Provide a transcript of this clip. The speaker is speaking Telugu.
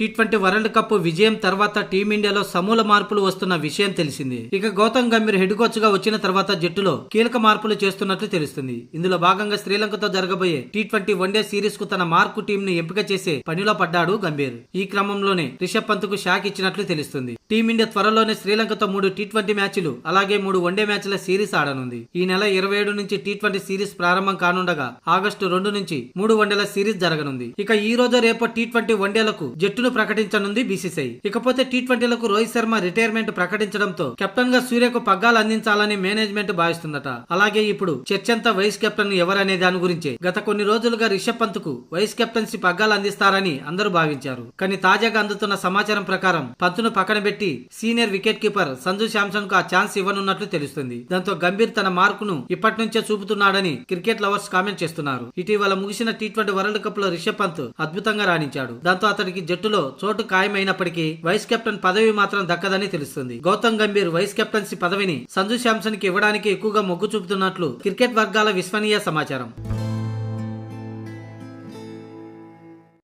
టీ ట్వంటీ వరల్డ్ కప్ విజయం తర్వాత టీమిండియాలో సమూల మార్పులు వస్తున్న విషయం తెలిసింది. ఇక గౌతమ్ గంభీర్ హెడ్ కోచ్గా వచ్చిన తర్వాత జట్టులో కీలక మార్పులు చేస్తున్నట్లు తెలుస్తుంది. ఇందులో భాగంగా శ్రీలంకతో జరగబోయే టీ ట్వంటీ వన్డే సిరీస్కు తన మార్కు టీం ను ఎంపిక చేసే పనిలో పడ్డాడు గంభీర్. ఈ క్రమంలోనే రిషబ్ పంత్కు షాక్ ఇచ్చినట్లు తెలుస్తుంది. టీమిండియా త్వరలోనే శ్రీలంకతో మూడు టీ ట్వంటీ మ్యాచ్లు అలాగే మూడు వన్డే మ్యాచ్ల సిరీస్ ఆడనుంది. ఈ నెల ఇరవై ఏడు నుంచి టీ ట్వంటీ సిరీస్ ప్రారంభం కానుండగా ఆగస్టు రెండు నుంచి మూడు వన్డేల సిరీస్ జరగనుంది. ఇక ఈ రోజు రేపు టీ ట్వంటీ వన్డేలకు జట్టును ప్రకటించనుంది బీసీసీఐ. ఇకపోతే టీ ట్వంటీలకు రోహిత్ శర్మ రిటైర్మెంట్ ప్రకటించడంతో కెప్టెన్గా సూర్యకు పగ్గాలు అందించాలని మేనేజ్మెంట్ భావిస్తుందట. అలాగే ఇప్పుడు చర్చంతా వైస్ కెప్టెన్ ఎవరనే దాని గురించే. గత కొన్ని రోజులుగా రిషబ్ పంత్కు వైస్ కెప్టెన్సీ పగ్గాలు అందిస్తారని అందరూ భావించారు. కానీ తాజాగా అందుతున్న సమాచారం ప్రకారం పంతును పక్కన పెట్టి సీనియర్ వికెట్ కీపర్ సంజు శాంసన్కు ఆ ఛాన్స్ ఇవ్వనున్నట్లు తెలుస్తుంది. దాంతో గంభీర్ తన మార్కును ఇప్పటి నుంచే చూపుతున్నాడని క్రికెట్ లవర్స్ కామెంట్ చేస్తున్నారు. ఇటీవల ముగిసిన టీ ట్వంటీ వరల్డ్ కప్లో రిషబ్ పంత్ అద్భుతంగా రాణించాడు. దాంతో అతడికి జట్టులో చోటు ఖాయమైనప్పటికీ వైస్ కెప్టెన్ పదవి మాత్రం దక్కదని తెలుస్తుంది. గౌతమ్ గంభీర్ వైస్ కెప్టెన్సీ పదవిని సంజు శాంసన్కి ఇవ్వడానికి ఎక్కువగా మొగ్గు చూపుతున్నట్లు క్రికెట్ వర్గాల విశ్వనీయ సమాచారం.